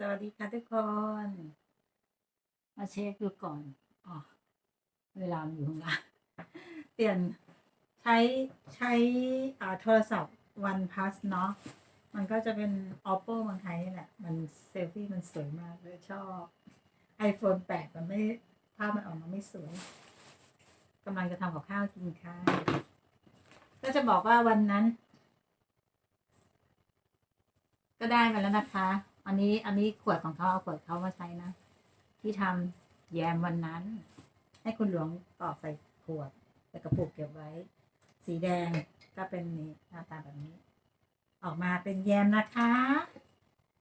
สวัสดีค่ะทุกคน มาเช็คดูก่อนอ๋อเวลามันอยู่ข้างล่างเปลี่ยนใช้ใช้อ่าโทรศัพท์ One Plus เนาะมันก็จะเป็น Oppo เมืองไทยนี่แหละ มันเซลฟี่มันสวยมากเลยชอบ iPhone 8 มันไม่ภาพมันออกมาไม่สวยกำลังจะทำกับข้าวกินข้าวก็จะบอกว่าวันนั้น ก็ได้มาแล้วนะคะ อันนี้อันนี้ขวดของเขาเอาขวดเขามาใช้นะ ที่ทำแยมวันนั้น ให้คุณหลวงกรอกใส่ขวดใส่กระปุกเก็บไว้ สีแดงก็เป็นนี่หน้าตาแบบนี้ ออกมาเป็นแยมนะคะ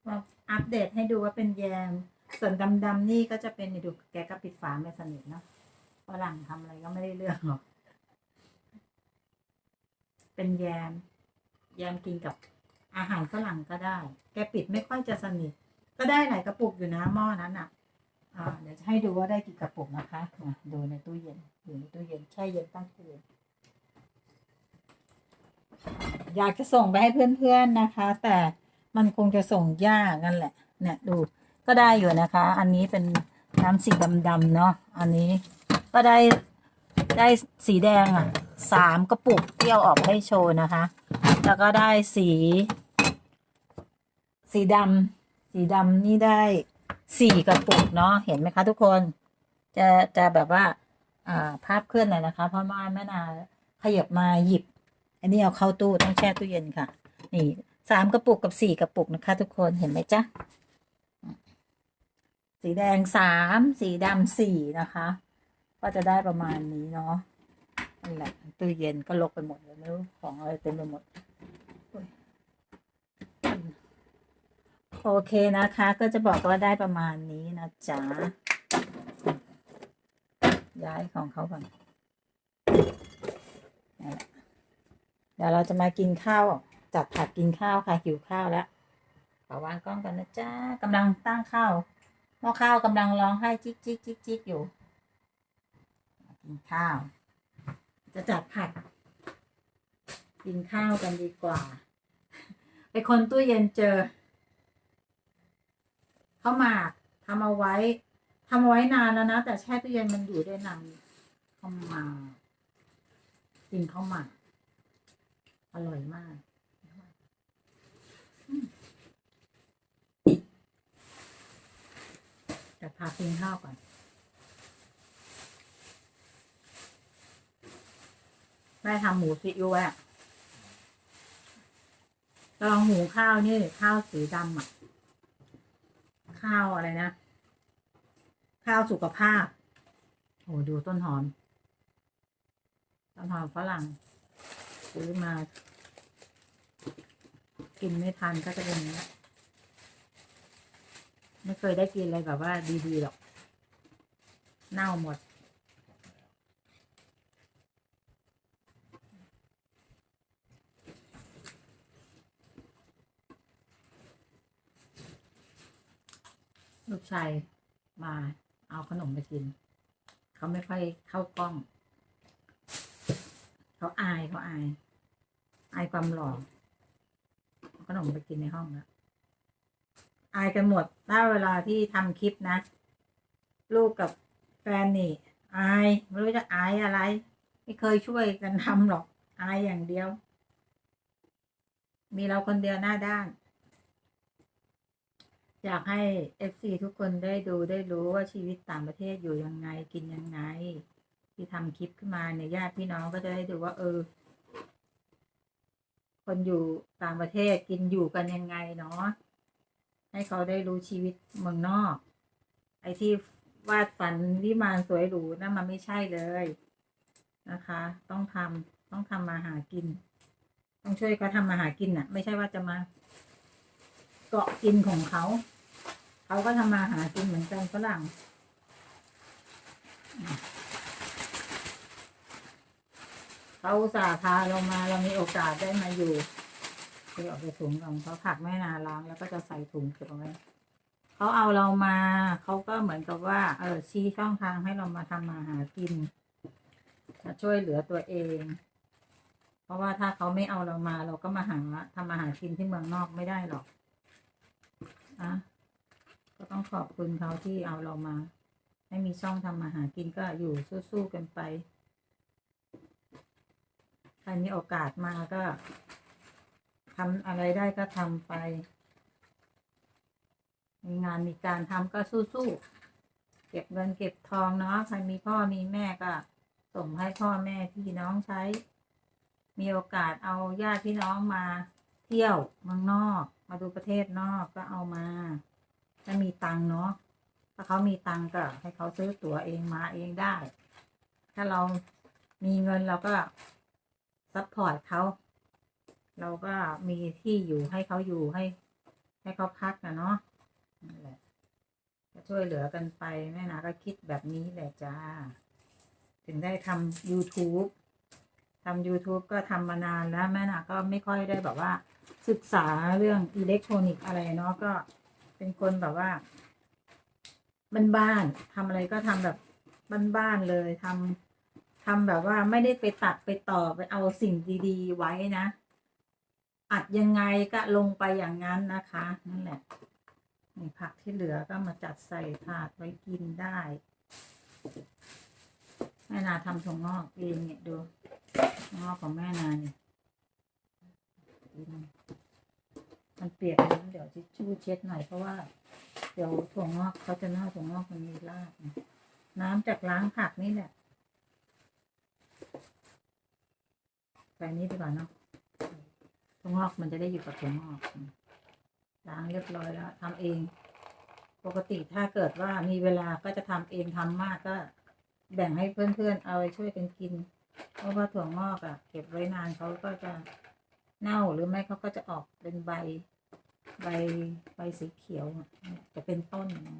มาอัปเดตให้ดูว่าเป็นแยม ส่วนดำๆนี่ก็จะเป็นดูแกก็ปิดฝาไม่สนิทเนาะฝรั่งทำอะไรก็ไม่ได้เรื่องหรอกเป็นแยม แยมกินกับ อาหารฝรั่งก็ได้ แกปิดไม่ค่อยจะสนิท ก็ได้หลายกระปุกอยู่นะหม้อนั้นอะอ่าเดี๋ยวจะให้ดูว่าได้กี่กระปุกนะคะมาดูในตู้เย็นอยู่ในตู้เย็นแช่เย็นตั้งตู้เย็นอยากจะส่งไปให้เพื่อนๆนะคะ แต่มันคงจะส่งยากนั่นแหละ เนี่ยดูก็ได้อยู่นะคะ อันนี้เป็นน้ำสีดำๆเนาะอันนี้ก็ได้ได้สีแดงอะสามกระปุกที่เอาออกให้โชว์นะคะ แล้วก็ได้สี สีดำสีดำนี่ได้สี่กระปุกเนาะเห็นไหมคะ ทุกคน จะจะแบบว่าอ่าภาพเคลื่อนหน่อยนะคะเพราะว่าแม่นาขยับมาหยิบ อันนี้เอาเข้าตู้ต้องแช่ตู้เย็นค่ะ นี่สามกระปุกกับสี่กระปุกนะคะ ทุกคนเห็นไหมจ๊ะสีแดงสามสีดำสี่นะคะ ก็จะได้ประมาณนี้เนาะนั่นแหละตู้เย็นก็ลกไปหมดเลยไม่รู้ของอะไรเต็มไปหมดอุ๊ย โอเคนะคะ ก็จะบอกว่าได้ประมาณนี้นะจ๊ะ ย้ายของเขาก่อน เดี๋ยวเราจะมากินข้าวจัดผัดกินข้าวค่ะหิวข้าวแล้วขอวางกล้องกันนะจ๊ะกำลังตั้งข้าวหม้อข้าวกำลังร้องไห้จิกจิกจิกจิกอยู่กินข้าว จะจัดผักกินข้าวกันดีกว่า ไปคนตู้เย็นเจอ ข้าวหมากทำเอาไว้ทำเอาไว้นานแล้วนะ แต่แช่ตู้เย็นมันอยู่ได้นานข้าวหมากกินข้าวหมากอร่อยมากจะพากินข้าวก่อนแม่ทำหมูซีอิ๊วอะลองหูข้าวนี่ข้าวสีดำอะ ข้าวอะไรนะ ข้าวสุขภาพโอ้ดูต้นหอม ต้นหอมฝรั่งซื้อมา กินไม่ทันก็จะเป็นนี้ไม่เคยได้กินอะไรแบบว่าดีๆหรอก เน่าหมด ลูกชายมาเอาขนมไปกิน เขาไม่ค่อยเข้ากล้อง เขาอายเขาอาย อายความหล่อเอาขนมไปกินในห้องแล้วอายกันหมดถ้าเวลาที่ทำคลิปนะ ลูกกับแฟนนี่ อายไม่รู้จะอายอะไร ไม่เคยช่วยกันทำหรอก อายอย่างเดียว มีเราคนเดียวหน้าด้าน อยากให้เอฟซีทุกคนได้ดูได้รู้ว่าชีวิตต่างประเทศอยู่ยังไงกินยังไง ที่ทำคลิปขึ้นมาเนี่ยญาติพี่น้องก็จะได้ดูว่า เออ คนอยู่ต่างประเทศกินอยู่กันยังไงเนาะให้เขาได้รู้ชีวิตเมืองนอก ไอ้ที่วาดฝันวิมานสวยหรูนั่นมันไม่ใช่เลยนะคะ ต้องทำต้องทำมาหากิน ต้องช่วยเขาทำมาหากินน่ะ ไม่ใช่ว่าจะมาเกาะกินของเขา เขาก็ทำมาหากินเหมือนกันฝรั่งเขาสาพาเรามาเรามีโอกาสได้มาอยู่เทออกไปถุงของเขาผักแม่นาล้างแล้วก็จะใส่ถุงเก็บเอาไว้เขาเอาเรามาเขาก็เหมือนกับว่า เออชี้ช่องทางให้เรามาทำมาหากินมาช่วยเหลือตัวเอง เพราะว่าถ้าเขาไม่เอาเรามา เราก็มาหาทำมาหากินที่เมืองนอกไม่ได้หรอกอะ ก็ต้องขอบคุณเขาที่เอาเรามา ให้มีช่องทำมาหากินก็อยู่สู้ๆกันไป ใครมีโอกาสมาก็ทำอะไรได้ก็ทำไป มีงานมีการทำก็สู้ๆ เก็บเงินเก็บทองเนาะ ใครมีพ่อมีแม่ก็ ส่งให้พ่อแม่พี่น้องใช้ มีโอกาสเอาญาติพี่น้องมาเที่ยวเมืองนอก มาดูประเทศนอกก็เอามา ถ้ามีตังค์เนาะถ้าเขามีตังค์ก็ให้เขาซื้อตั๋วเองมาเองได้ ถ้าเรามีเงินเราก็ซัพพอร์ตเขาเราก็มีที่อยู่ให้เขาอยู่ให้ ให้เขาพักนะเนาะนั่นแหละก็ช่วยเหลือกันไปแม่นาก็คิดแบบนี้แหละจ้า ถึงได้ทำ YouTube ทำ YouTube ก็ทำมานานแล้วแม่นาก็ไม่ค่อยได้แบบว่า ศึกษาเรื่องอิเล็กทรอนิกส์อะไรเนาะก็ เป็นคนแบบว่าบ้านๆทำอะไรก็ทำแบบบ้านๆเลยทำทำแบบว่าไม่ได้ไปตัดไปต่อไปเอาสิ่งดีๆ ไว้นะ อัดยังไงก็ลงไปอย่างนั้นนะคะ นั่นแหละนี่ผักที่เหลือก็มาจัดใส่ถาดไว้กินได้แม่นาทำถั่วงอกเองเนี่ยดูงอกของแม่นาเนี่ย มันเปียกน้ำเดี๋ยวทิชชู่เช็ดหน่อยเพราะว่า เดี๋ยวถั่วงอกเขาจะเน่าถั่วงอกมันมีรากนะน้ำจากล้างผักนี่แหละใส่นี้ดีกว่าเนาะถั่วงอกมันจะได้อยู่กับถั่วงอกล้างเรียบร้อยแล้วทำเอง ปกติถ้าเกิดว่ามีเวลาก็จะทำเองทำมากก็ แบ่งให้เพื่อนๆ เอาไปช่วยกันกิน เพราะว่าถั่วงอกอะ่ะ เก็บไว้นานเขาก็จะ เน่าหรือไม่เขาก็จะออกเป็นใบใบใบสีเขียวอะจะเป็นต้นนะ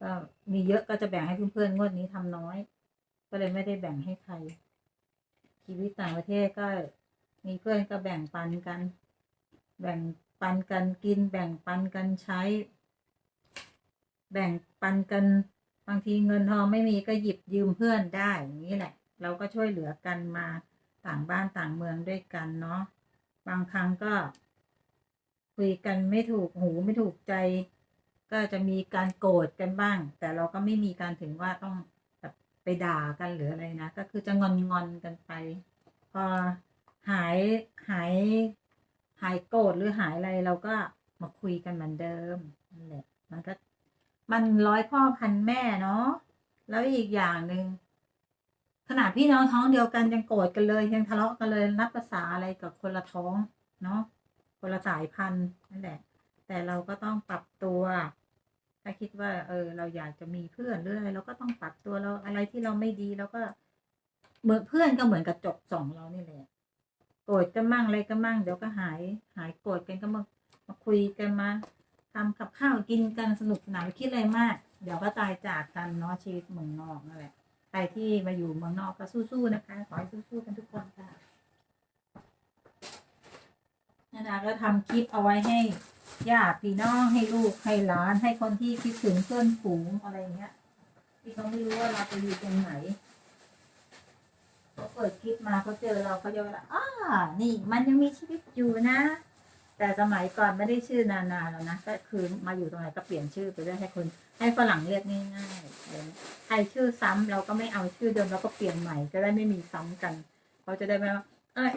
ก็มีเยอะก็จะแบ่งให้เพื่อนๆงวดนี้ทำน้อย ก็เลยไม่ได้แบ่งให้ใคร ชีวิตต่างประเทศก็มีเพื่อนก็แบ่งปันกัน แบ่งปันกันกิน แบ่งปันกันใช้ แบ่งปันกันบางทีเงินทองไม่มีก็หยิบยืมเพื่อนได้อย่างนี้แหละ เราก็ช่วยเหลือกันมาต่างบ้านต่างเมืองด้วยกันเนาะ บางครั้งก็ คุยกันไม่ถูกหูไม่ถูกใจ ก็จะมีการโกรธกันบ้าง แต่เราก็ไม่มีการถึงว่าต้องแบบไปด่ากันหรืออะไรนะ ก็คือจะงอนงอนกันไป พอหายหายหายโกรธหรือหายอะไรเราก็มาคุยกันเหมือนเดิมนั่นแหละมันก็มันร้อยพ่อพันแม่เนาะแล้วอีกอย่างหนึ่ง ขนาดพี่น้องท้องเดียวกันยังโกรธกันเลยยังทะเลาะกันเลยนับภาษาอะไรกับคนละท้องเนาะคนละสายพันธุ์นั่นแหละ แต่เราก็ต้องปรับตัว ถ้าคิดว่าเออเราอยากจะมีเพื่อนหรืออะไรเราก็ต้องปรับตัวเราอะไรที่เราไม่ดีเราก็เหมือนเพื่อนก็เหมือนกระจกส่องเรานี่แหละโกรธกันมั่งอะไรกันมั่งเดี๋ยวก็หายหายโกรธกันก็มามาคุยกันมาทำกับข้าวกินกันสนุกสนานไม่คิดอะไรมาก เดี๋ยวก็ตายจากกันเนาะชีวิตเมืองนอกนั่นแหละ ใครที่มาอยู่เมืองนอกก็สู้ๆนะคะขอให้สู้ๆกันทุกคนค่ะนานาก็ทำคลิปเอาไว้ให้ญาติพี่น้องให้ลูกให้หลาน ให้คนที่คิดถึงเพื่อนฝูงอะไรเงี้ย ที่เขาไม่รู้ว่าเราไปอยู่ตรงไหนเขาเปิดคลิปมาเขาเจอเราเขาจะว่าอ้านี่มันยังมีชีวิตอยู่นะ แต่สมัยก่อนไม่ได้ชื่อนานาแล้วนะก็คือมาอยู่ตรงไหนก็เปลี่ยนชื่อไปเรื่อยให้คนให้ฝรั่งเรียกง่ายๆเงี้ยใครชื่อซ้ำเราก็ไม่เอาชื่อเดิมเราก็เปลี่ยนใหม่จะได้ไม่มีซ้ำกันเขาจะได้ไม่ว่าเอ้ย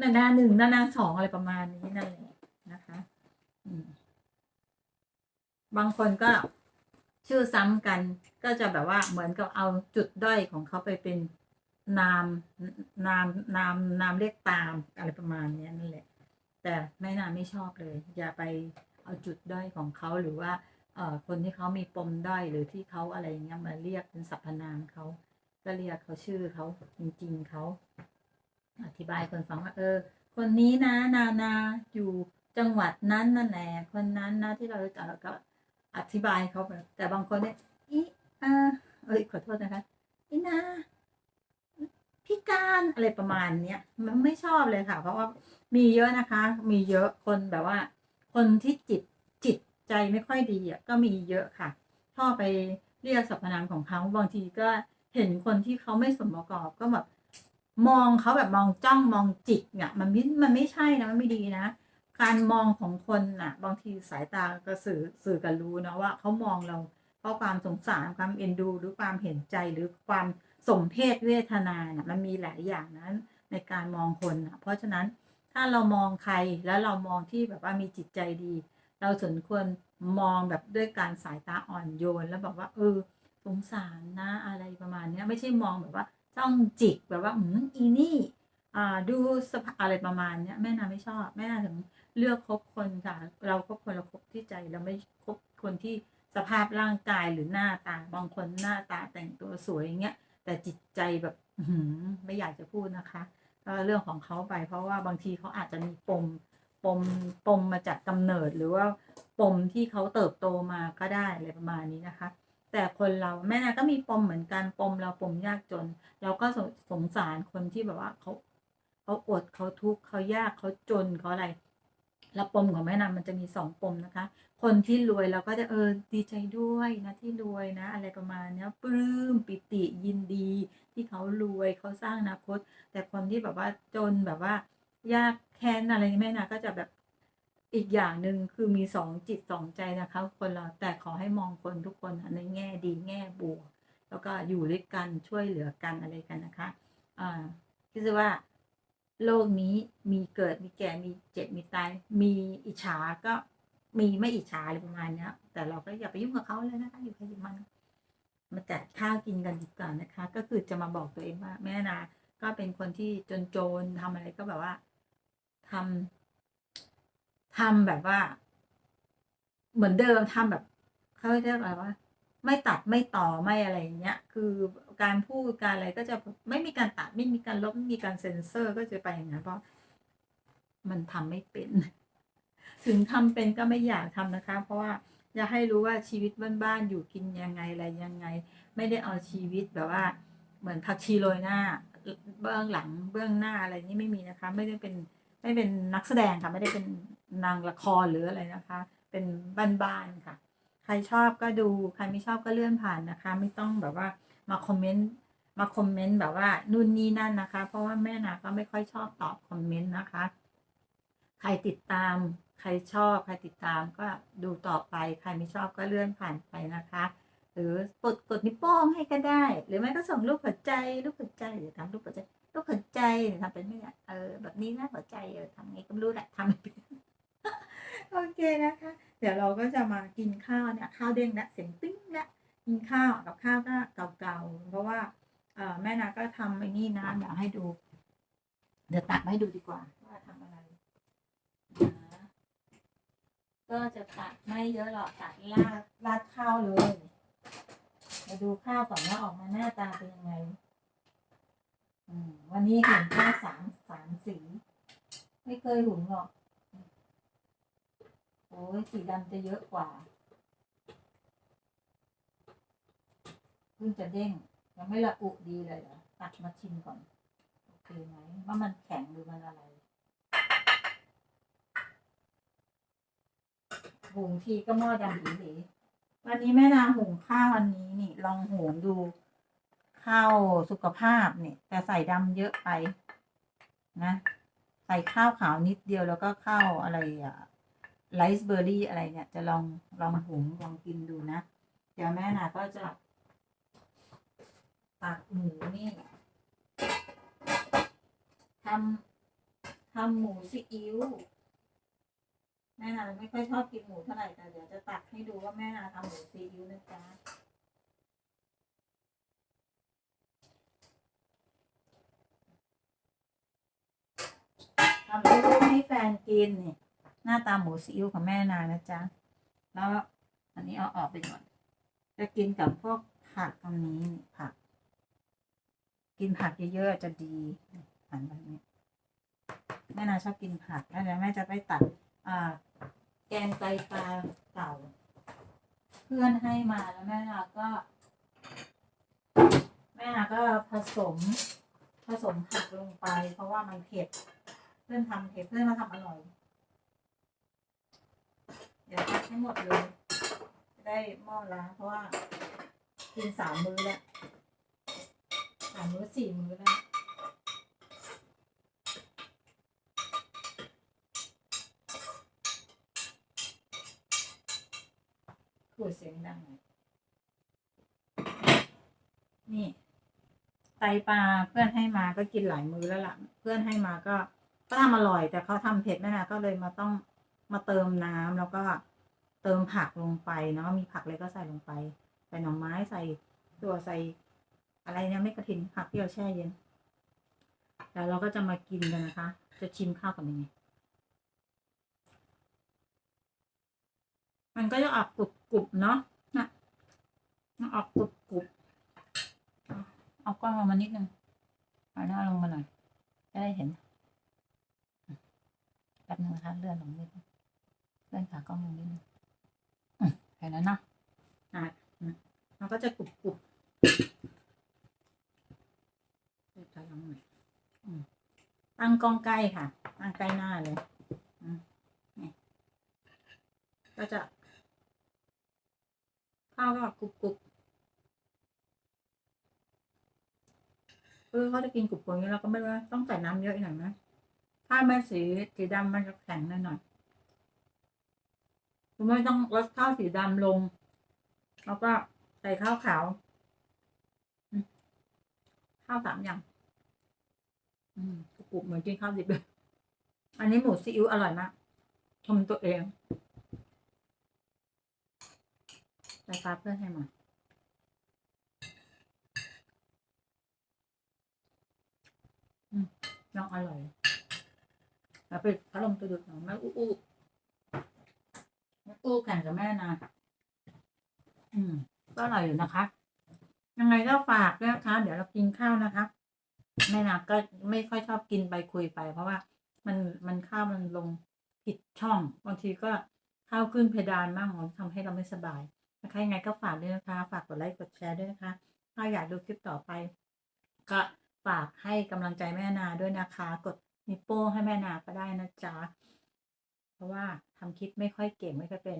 นานาหนึ่งนานาสองอะไรประมาณนี้นั่นแหละนะคะบางคนก็ชื่อซ้ำกัน ก็จะแบบว่าเหมือนกับเอาจุดด้อยของเขาไปเป็นนามนามนามนามเรียกตามอะไรประมาณนี้นั่นแหละ แต่แม่นาไม่ชอบเลย อย่าไปเอาจุดด้อยของเขาหรือว่าเอ่อคนที่เขามีปมด้อยหรือที่เขาอะไรเงี้ยมาเรียกเป็นสรรพนามเขาก็เรียกเขาชื่อเขาจริงๆเขาอธิบายคนฟังว่าเออ คนนี้นะนานาอยู่จังหวัดนั้นนั่นแหละคนนั้นนะที่เราจักแล้วก็อธิบายเขาไปแต่บางคนเนี่ยอีอ่าเอ้ยขอโทษนะคะอีนา พิการอะไรประมาณเนี้ยมันไม่ชอบเลยค่ะ เพราะว่ามีเยอะนะคะ มีเยอะคนแบบว่า คนที่จิตจิตใจไม่ค่อยดีอะก็มีเยอะค่ะชอบไปเรียกสรรพนามของเขาบางทีก็เห็นคนที่เขาไม่สมประกอบก็แบบมองเขาแบบมองจ้องมองจิกเนี่ยมันไม่มันไม่ใช่นะมันไม่ดีนะ การมองของคนน่ะ บางทีสายตาก็สื่อสื่อกันรู้นะว่าเขามองเราเพราะความสงสารความเอ็นดู หรือความเห็นใจหรือความ สมเพศเวทนาน่ะมันมีหลายอย่างนั้น ในการมองคนน่ะเพราะฉะนั้นถ้าเรามองใครแล้วเรามองที่แบบว่ามีจิตใจดี เราสมควรมองแบบด้วยการสายตาอ่อนโยน แล้วบอกว่า เออสงสารนะอะไรประมาณนี้ไม่ใช่มองแบบว่าจ้องจิกแบบว่าอืมอีนี่อ่าดูสภาอะไรประมาณเนี้ยแม่นาไม่ชอบแม่นาถึงเลือกคบคนค่ะ เราคบคนเราคบที่ใจเราไม่คบคนที่สภาพร่างกายหรือหน้าตาบางคนหน้าตาแต่งตัวสวยอย่างเงี้ย แต่จิตใจแบบไม่อยากจะพูดนะคะก็เรื่องของเขาไปเพราะว่าบางทีเขาอาจจะมีปมปมปมมาจากกำเนิดหรือว่าปมที่เขาเติบโตมาก็ได้อะไรประมาณนี้นะคะ แต่คนเราแม่นาก็มีปมเหมือนกันปมเราปมยากจน เราก็สงสงสารคนที่แบบว่าเขาเขาอดเขาทุกข์เขายากเขาจนเขาอะไรแล้วปมของแม่นามันจะมีสองปมนะคะ คนที่รวยเราก็จะเออดีใจด้วยนะที่รวยนะ อะไรประมาณเนี้ยปลื้มปิติยินดี ที่เขารวยเขาสร้างอนาคต แต่คนที่แบบว่าจนแบบว่า ยากแค้นอะไรแม่นาก็จะแบบอีกอย่างหนึ่งคือมีสองจิตสองใจนะคะ คนเราแต่ขอให้มองคนทุกคนในแง่ดีแง่บวก แล้วก็อยู่ด้วยกันช่วยเหลือกันอะไรกันนะคะอ่าคิดว่าโลกนี้มีเกิดมีแก่มีเจ็บมีตาย มีอิจฉาก็ มีไม่อิจฉาอะไรประมาณเนี้ย แต่เราก็อย่าไปยุ่งกับเขาเลยนะคะอยู่ใครอยู่มันมาจัดข้าวกินกันดีกว่านะคะ ก็คือจะมาบอกตัวเองว่า แม่นาก็เป็นคนที่จนโจรทำอะไรก็แบบว่าทำทำแบบว่า เหมือนเดิมทำแบบเขาเรียกอะไรว่าไม่ตัดไม่ต่อไม่อะไรอย่างเงี้ย คือการพูดการอะไรก็จะไม่มีการตัดไม่มีการลบไม่มีการเซ็นเซอร์ก็จะไปอย่างนั้นเพราะมันทำไม่เป็น ถึงทำเป็นก็ไม่อยากทำนะคะ เพราะว่าอยากให้รู้ว่าชีวิตบ้านๆอยู่กินยังไงอะไรยังไง ไม่ได้เอาชีวิตแบบว่า เหมือนผักชีโรยหน้า เบื้องหลังเบื้องหน้าอะไรนี่ไม่มีนะคะ ไม่ได้เป็นไม่เป็นนักแสดงค่ะ ไม่ได้เป็นนางละครหรืออะไรนะคะ เป็นบ้านๆค่ะ ใครชอบก็ดูใครไม่ชอบก็เลื่อนผ่านนะคะ ไม่ต้องแบบว่ามาคอมเมนต์มาคอมเมนต์แบบว่านู่นนี่นั่นนะคะ เพราะว่าแม่นาก็ไม่ค่อยชอบตอบคอมเมนต์นะคะ ใครติดตาม ใครชอบ ใครติดตามก็ดูต่อไป ใครไม่ชอบก็เลื่อนผ่านไปนะคะ หรือกดกดนิ้วโป้งให้ก็ได้ หรือไม่ก็ส่งรูปหัวใจ รูปหัวใจหรือทำรูปหัวใจ รูปหัวใจหรือทำเป็นไม่เนี่ยเออ แบบนี้นะหัวใจเออทำไงก็ไม่รู้แหละทำไปโอเคนะคะ เดี๋ยวเราก็จะมากินข้าวเนี่ย ข้าวเด้งละเสียงติ้งละกินข้าวกับข้าวก็เก่าๆ เพราะว่าเอ่อแม่นาก็ทำไอ้นี่นะเดี๋ยวให้ดู เดี๋ยวตัดให้ดูดีกว่าว่าทำอะไรนะ ก็จะตัดไม่เยอะหรอกตัดลาดลาดข้าวเลยมาดูข้าวก่อนว่าออกมาหน้าตาเป็นยังไงวันนี้เห็นข้าวสามสามสี ไม่เคยหุงหรอก โอ้ยสีดำจะเยอะกว่าเพิ่งจะเด้งยังไม่ละอุดีเลยเหรอตักมาชิมก่อน โอเคไหมว่ามันแข็งหรือมันอะไร หุงทีก็หม้อดำหลีวันนี้แม่นาหุงข้าวอันนี้นี่ ลองหุงดูข้าวสุขภาพเนี่ย แต่ใส่ดำเยอะไป นะ ใส่ข้าวขาวนิดเดียวแล้วก็ข้าวอะไรอะไรซ์เบอร์รี่อะไรเนี่ย จะลองลองหุงลองกินดูนะ เดี๋ยวแม่นาก็จะตักหมูนี่ทำทำหมูซีอิ๊ว แม่นาไม่ค่อยชอบกินหมูเท่าไหร่แต่เดี๋ยวจะตักให้ดูว่าแม่นาทำหมูซีอิ๊วนะจ๊ะทำให้ลูกให้แฟนกินเนี่ยหน้าตาหมูซีอิ๊วของแม่นานะจ๊ะแล้วอันนี้เอาออกไปก่อน จะกินกับพวกผักตรงนี้ผัก กินผักเยอะๆจะดีหันแบบนี้แม่นาชอบกินผักแล้วเดี๋ยวแม่จะไปตัดอ่า งไตปลาเก่า เพื่อนให้มาแล้วแม่นาก็ แม่นาก็ผสม ผสมผักลงไป เพราะว่ามันเผ็ด เพื่อนทำเผ็ดเพื่อนมาทำอร่อย เดี๋ยวตักให้หมดเลยจะได้หม้อล้างเพราะว่ากินสามมื้อแล้วสามมื้อสี่มื้อแล้ว พูดเสียงดังหน่อยนี่ ไตปลาเพื่อนให้มาก็กินหลายมื้อแล้วล่ะ เพื่อนให้มาก็ก็ทำอร่อย แต่เขาทำเผ็ดแม่นะก็เลยมาต้องมาเติมน้ำแล้วก็เติมผักลงไปเนาะมีผักเลยก็ใส่ลงไปใส่หน่อไม้ใส่ตัวใส่อะไรเนี่ยไม่กระถินผักที่เราแช่เย็นแล้วเราก็จะมากินกันนะคะ จะชิมข้าวกันยังไง มันก็จะออกกรุบกรุบๆเนาะนะมันออกกรุบกรุบเอากล้องลงมานิดนึงเอาหน้าลงมาหน่อยจะได้เห็นแป๊บนึงนะคะเลื่อนลงนิดเลื่อนขากล้องลงนิดนึงเห็นแล้วเนาะอะอืมมันก็จะกรุบกรุบเดี๋ยวจะลองหน่อยอืมตั้งกล้องใกล้ค่ะ ตั้งใกล้หน้าเลยอืมนี่ก็จะ ข้าวก็กรุบกรุบคือเขาจะกินกรุบกรุบอย่างนี้เราก็ไม่ว่าต้องใส่น้ำเยอะหน่อยนะถ้าไม่สีสีดำมันจะแข็งหน่อยหน่อยคุณไม่ต้องลดข้าวสีดำลง แล้วก็ใส่ข้าวขาว ข้าวสามอย่างกรุบกรุบเหมือนกินข้าวดิบเลยอันนี้หมูซีอิ๊วอร่อยมากชมตัวเอง ใส่ปลาเพื่อนให้มาอืมน้องอร่อยแล้วไปพัดลมตัวดุดหน่อยแม่อู้อู้แม่อู้แข่งกับแม่นะอืม ก็อร่อยอยู่นะคะ ยังไงก็ฝากด้วยนะคะ เดี๋ยวเรากินข้าวนะคะ แม่นะก็ไม่ค่อยชอบกินไปคุยไป เพราะว่ามันมันข้าวมันลงผิดช่อง บางทีก็ข้าวขึ้นเพดานมากมันทำให้เราไม่สบาย นะคะยังไงก็ฝากด้วยนะคะ ฝากกดไลค์กดแชร์ด้วยนะคะ ถ้าอยากดูคลิปต่อไป ก็ฝากให้กำลังใจแม่นาด้วยนะคะ กดนิโป้ให้แม่นาก็ได้นะจ๊ะเพราะว่าทำคลิปไม่ค่อยเก่งไม่ค่อยเป็น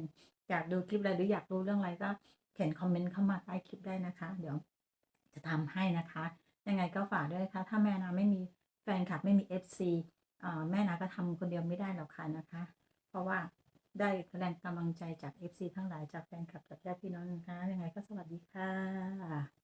อยากดูคลิปอะไรหรืออยากรู้เรื่องอะไรก็เขียนคอมเมนต์เข้ามาใต้คลิปได้นะคะ เดี๋ยวจะทำให้นะคะ ยังไงก็ฝากด้วยนะคะ ถ้าแม่นาไม่มีแฟนคลับไม่มี FC อ่าแม่นาก็ทำคนเดียวไม่ได้หรอกค่ะนะคะ เพราะว่า ได้แรงกำลังใจจาก FC ทั้งหลายจากแฟนคลับจากญาติพี่น้องนะคะยังไงก็สวัสดีค่ะ